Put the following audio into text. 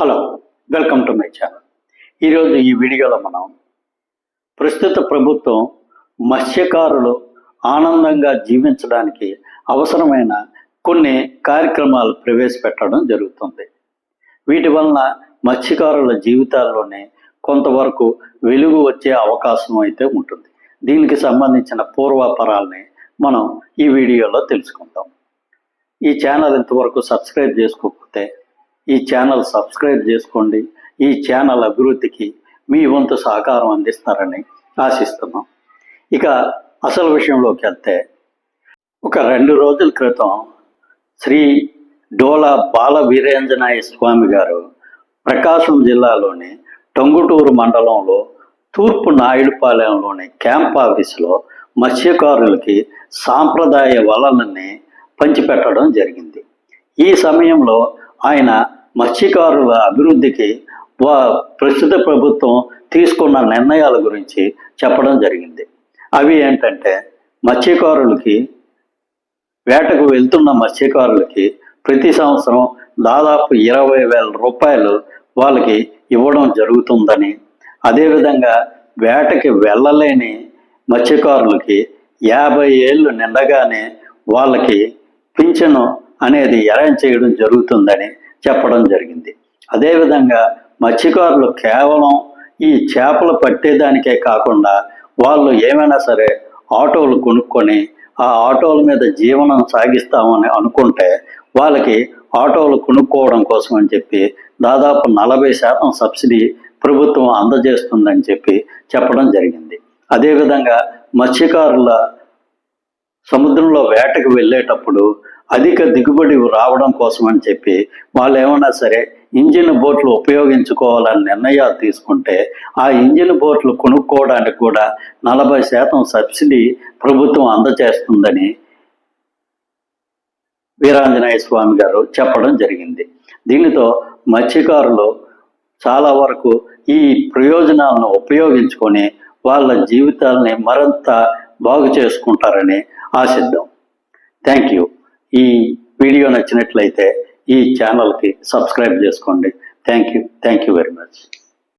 Hello welcome to my channel. ఈరోజు ఈ వీడియోలో మనం ప్రస్తుత ప్రభుత్వం మత్స్యకారులు ఆనందంగా జీవించడానికి అవసరమైన కొన్ని కార్యక్రమాలు ప్రవేశపెట్టడం జరుగుతుంది. వీటి వలన మత్స్యకారుల జీవితాల్లోనే కొంతవరకు వెలుగు వచ్చే అవకాశం అయితే ఉంటుంది. దీనికి సంబంధించిన పూర్వాపరాల్ని మనం ఈ వీడియోలో తెలుసుకుందాం. ఈ ఛానల్ ఇంతవరకు సబ్స్క్రైబ్ చేసుకోకపోతే ఈ ఛానల్ సబ్స్క్రైబ్ చేసుకోండి. ఈ ఛానల్ అభివృద్ధికి మీ వంతు సహకారం అందిస్తారని ఆశిస్తున్నాం. ఇక అసలు విషయంలోకి వెళ్తే ఒక రెండు రోజుల క్రితం శ్రీ డోలా బాల వీరేంజనాయ స్వామి గారు ప్రకాశం జిల్లాలోని టొంగుటూరు మండలంలో తూర్పు నాయుడుపాలెంలోని క్యాంప్ ఆఫీసులో మత్స్యకారులకి సాంప్రదాయ వలలని పంచిపెట్టడం జరిగింది. ఈ సమయంలో ఆయన మత్స్యకారుల అభివృద్ధికి వా ప్రస్తుత ప్రభుత్వం తీసుకున్న నిర్ణయాల గురించి చెప్పడం జరిగింది. అవి ఏంటంటే మత్స్యకారులకి వేటకు వెళ్తున్న మత్స్యకారులకి ప్రతి సంవత్సరం దాదాపు ఇరవై వేల రూపాయలు వాళ్ళకి ఇవ్వడం జరుగుతుందని అదేవిధంగా వేటకి వెళ్ళలేని మత్స్యకారులకి యాభై ఏళ్ళు నిండగానే వాళ్ళకి పింఛను అనేది అరేంజ్ చేయడం జరుగుతుందని చెప్పడం జరిగింది. అదేవిధంగా మత్స్యకారులు కేవలం ఈ చేపలు పట్టేదానికే కాకుండా వాళ్ళు ఏమైనా సరే ఆటోలు కొనుక్కొని ఆ ఆటోల మీద జీవనం సాగిస్తామని అనుకుంటే వాళ్ళకి ఆటోలు కొనుక్కోవడం కోసం అని చెప్పి దాదాపు నలభై శాతం సబ్సిడీ ప్రభుత్వం అందజేస్తుందని చెప్పి చెప్పడం జరిగింది. అదేవిధంగా మత్స్యకారుల సముద్రంలో వేటకు వెళ్ళేటప్పుడు అధిక దిగుబడి రావడం కోసం అని చెప్పి వాళ్ళు ఏమన్నా సరే ఇంజిన్ బోట్లు ఉపయోగించుకోవాలని నిర్ణయాలు తీసుకుంటే ఆ ఇంజిన్ బోట్లు కొనుక్కోవడానికి కూడా నలభై శాతం సబ్సిడీ ప్రభుత్వం అందజేస్తుందని వీరాంజనేయ స్వామి గారు చెప్పడం జరిగింది. దీనితో మత్స్యకారులు చాలా వరకు ఈ ప్రయోజనాలను ఉపయోగించుకొని వాళ్ళ జీవితాలని మరింత బాగు చేసుకుంటారని ఆశిద్దాం. Thank you. ఈ వీడియో నచ్చినట్లయితే ఈ ఛానల్కి సబ్స్క్రైబ్ చేసుకోండి. Thank you thank you very much